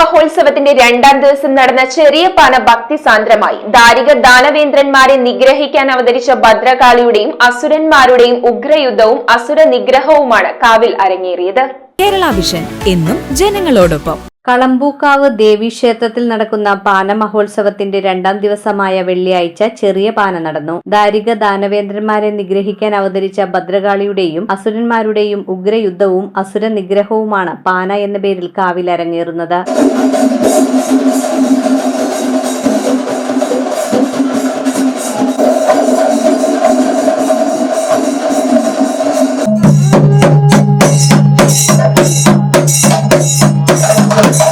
മഹോത്സവത്തിന്റെ രണ്ടാം ദിവസം നടന്ന ചെറിയ പാന ഭക്തി സാന്ദ്രമായി. ദാരിക ദാനവേന്ദ്രന്മാരെ നിഗ്രഹിക്കാൻ അവതരിച്ച ഭദ്രകാളിയുടെയും അസുരന്മാരുടെയും ഉഗ്രയുദ്ധവും അസുര നിഗ്രഹവുമാണ് കാവിൽ അരങ്ങേറിയത്. കേരള വിഷൻ എന്നും ജനങ്ങളോടൊപ്പം. കളമ്പൂക്കാവ് ദേവീക്ഷേത്രത്തിൽ നടക്കുന്ന പാന മഹോത്സവത്തിന്റെ രണ്ടാം ദിവസമായ വെള്ളിയാഴ്ച ചെറിയ പാന നടന്നു. ദാരിക ദാനവേന്ദ്രന്മാരെ നിഗ്രഹിക്കാൻ അവതരിച്ച ഭദ്രകാളിയുടെയും അസുരന്മാരുടെയും ഉഗ്രയുദ്ധവും അസുര നിഗ്രഹവുമാണ് പാന എന്ന പേരിൽ കാവിൽ അരങ്ങേറുന്നത് Thank you.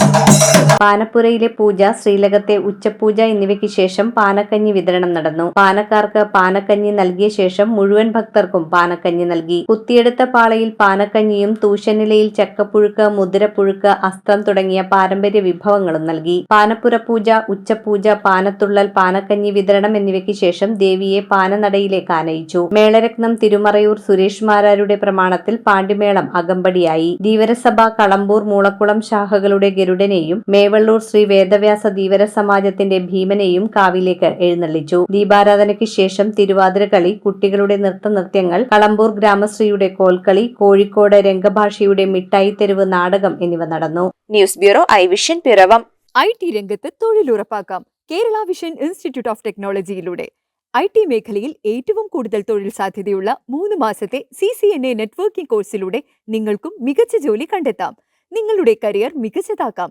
പാനപ്പുരയിലെ പൂജ ശ്രീലകത്തെ ഉച്ചപൂജ എന്നിവയ്ക്ക് ശേഷം പാനക്കഞ്ഞി വിതരണം നടന്നു. പാനക്കാർക്ക് പാനക്കഞ്ഞി നൽകിയ ശേഷം മുഴുവൻ ഭക്തർക്കും പാനക്കഞ്ഞി നൽകി. കുത്തിയെടുത്ത പാളയിൽ പാനക്കഞ്ഞിയും തൂശനിലയിൽ ചക്കപ്പുഴുക്ക് മുതിരപ്പുഴുക്ക് അസ്ത്രം തുടങ്ങിയ പാരമ്പര്യ വിഭവങ്ങളും നൽകി. പാനപ്പുര പൂജ ഉച്ചപൂജ പാനത്തുള്ളൽ പാനക്കഞ്ഞി വിതരണം എന്നിവയ്ക്ക് ശേഷം ദേവിയെ പാനനടയിലേക്ക് ആനയിച്ചു. മേളരത്നം തിരുമറയൂർ സുരേഷ് മാരാരുടെ പ്രമാണത്തിൽ പാണ്ടിമേളം അകമ്പടിയായി. ധീവരസഭ കളമ്പൂർ മൂളക്കുളം ശാഖകളുടെ ഗരുഡനെയും മേവള്ളൂർ ശ്രീ വേദവ്യാസ ധീവര സമാജത്തിന്റെ ഭീമനെയും കാവിലേക്ക് എഴുന്നള്ളിച്ചു. ദീപാരാധനയ്ക്ക് ശേഷം തിരുവാതിരകളി കുട്ടികളുടെ നൃത്തനൃത്യങ്ങൾ കളമ്പൂർ ഗ്രാമശ്രീയുടെ കോൽക്കളി കോഴിക്കോട് രംഗഭാഷയുടെ മിഠായി തെരുവ് നാടകം എന്നിവ നടന്നു. News bureau I vision Piravom. I T രംഗത്ത് തൊഴിലുറപ്പാക്കാം. കേരള വിഷൻ ഇൻസ്റ്റിറ്റ്യൂട്ട് ഓഫ് ടെക്നോളജിയിലൂടെ. ഐ ടി മേഖലയിൽ ഏറ്റവും കൂടുതൽ തൊഴിൽ സാധ്യതയുള്ള മൂന്ന് മാസത്തെ C C N A networking കോഴ്സിലൂടെ നിങ്ങൾക്കും മികച്ച ജോലി കണ്ടെത്താം. നിങ്ങളുടെ കരിയർ മികച്ചതാക്കാം.